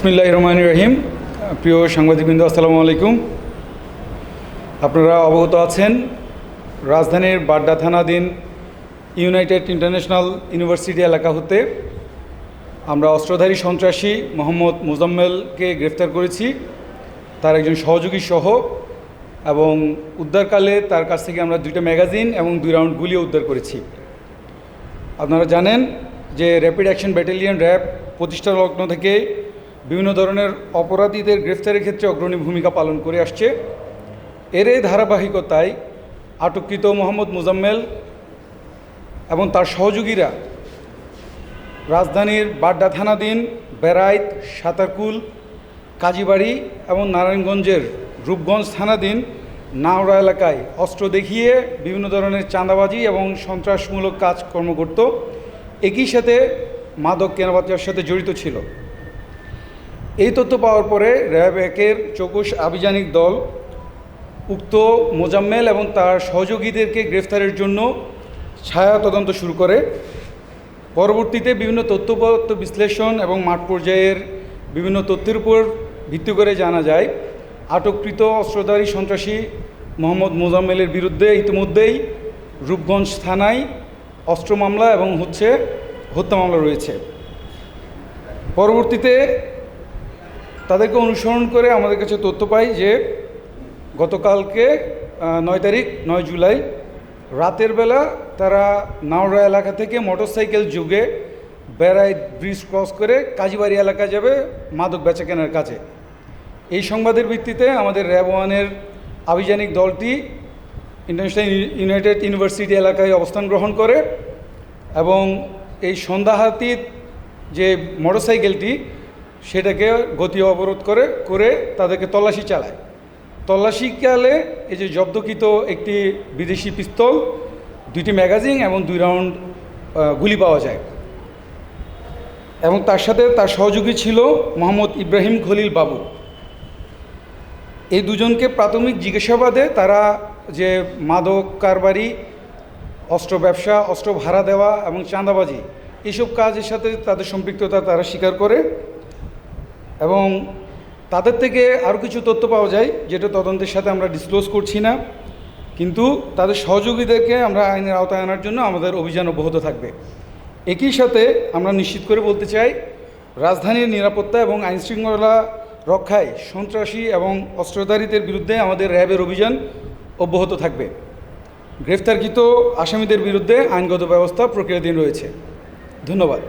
বিসমিল্লাহ রহমান রহিম প্রিয় সাংবাদিকবৃন্দ, আসসালামু আলাইকুম। আপনারা অবগত আছেন, রাজধানীর বাড্ডা থানাধীন ইউনাইটেড ইন্টারন্যাশনাল ইউনিভার্সিটি এলাকা হতে আমরা অস্ত্রধারী সন্ত্রাসী মোহাম্মদ মুজাম্মেলকে গ্রেফতার করেছি। তার একজন সহযোগী সহ এবং উদ্ধারকালে তার কাছ থেকে আমরা দুইটা ম্যাগাজিন এবং দুই রাউন্ড গুলিও উদ্ধার করেছি। আপনারা জানেন যে র্যাপিড অ্যাকশন ব্যাটালিয়ন র্যাব প্রতিষ্ঠা লগ্ন থেকে বিভিন্ন ধরনের অপরাধীদের গ্রেফতারের ক্ষেত্রে অগ্রণী ভূমিকা পালন করে আসছে। এর এই ধারাবাহিকতায় আটককৃত মোহাম্মদ মুজাম্মেল এবং তার সহযোগীরা রাজধানীর বাড্ডা থানাধীন বেড়াইত সাতাকুল, কাজীবাড়ি এবং নারায়ণগঞ্জের রূপগঞ্জ থানাধীন নাওড়া এলাকায় অস্ত্র দেখিয়ে বিভিন্ন ধরনের চাঁদাবাজি এবং সন্ত্রাসমূলক কাজকর্ম করত। একই সাথে মাদক কেনাবাচার সাথে জড়িত ছিল। এই তথ্য পাওয়ার পরে র্যাব একের চৌকুশ আভিযানিক দল উক্ত মোজাম্মেল এবং তার সহযোগীদেরকে গ্রেফতারের জন্য ছায়া তদন্ত শুরু করে। পরবর্তীতে বিভিন্ন তথ্যপত্র বিশ্লেষণ এবং মাঠ পর্যায়ের বিভিন্ন তথ্যের উপর ভিত্তি করে জানা যায়, আটককৃত অস্ত্রধারী সন্ত্রাসী মোহাম্মদ মোজাম্মেলের বিরুদ্ধে ইতিমধ্যেই রূপগঞ্জ থানায় অস্ত্র মামলা এবং হচ্ছে হত্যা মামলা রয়েছে। পরবর্তীতে তাদেরকে অনুসরণ করে আমাদের কাছে তথ্য পাই যে গতকালকে নয় তারিখ, নয় জুলাই রাতের বেলা তারা নাওড়া এলাকা থেকে মোটরসাইকেল যুগে বেড়াই ব্রিজ ক্রস করে কাজীবাড়ি এলাকা যাবে মাদক বেচা কেনার কাজে। এই সংবাদের ভিত্তিতে আমাদের র্যাব ওয়ানের আভিযানিক দলটি ইন্টারন্যাশনাল ইউনাইটেড ইউনিভার্সিটি এলাকায় অবস্থান গ্রহণ করে এবং এই সন্ধ্যাহাতির যে মোটরসাইকেলটি সেটাকে গতি অবরোধ করে করে তাদেরকে তল্লাশি চালায়। তল্লাশিকালে এই যে জব্দকৃত একটি বিদেশি পিস্তল, দুইটি ম্যাগাজিন এবং দুই রাউন্ড গুলি পাওয়া যায়। এবং তার সাথে তার সহযোগী ছিল মোহাম্মদ ইব্রাহিম খলিল বাবু। এই দুজনকে প্রাথমিক জিজ্ঞাসাবাদে তারা যে মাদক কারবারি, অস্ত্র ব্যবসা, অস্ত্র ভাড়া দেওয়া এবং চাঁদাবাজি এইসব কাজের সাথে তাদের সম্পৃক্ততা তারা স্বীকার করে। এবং তাদের থেকে আরও কিছু তথ্য পাওয়া যায়, যেটা তদন্তের সাথে আমরা ডিসক্লোজ করছি না। কিন্তু তাদের সহযোগীদেরকে আমরা আইনের আওতায় আনার জন্য আমাদের অভিযান অব্যাহত থাকবে। একই সাথে আমরা নিশ্চিত করে বলতে চাই, রাজধানীর নিরাপত্তা এবং আইনশৃঙ্খলা রক্ষায় সন্ত্রাসী এবং অস্ত্রধারীদের বিরুদ্ধে আমাদের র্যাবের অভিযান অব্যাহত থাকবে। গ্রেফতারকৃত আসামিদের বিরুদ্ধে আইনগত ব্যবস্থা প্রক্রিয়াধীন রয়েছে। ধন্যবাদ।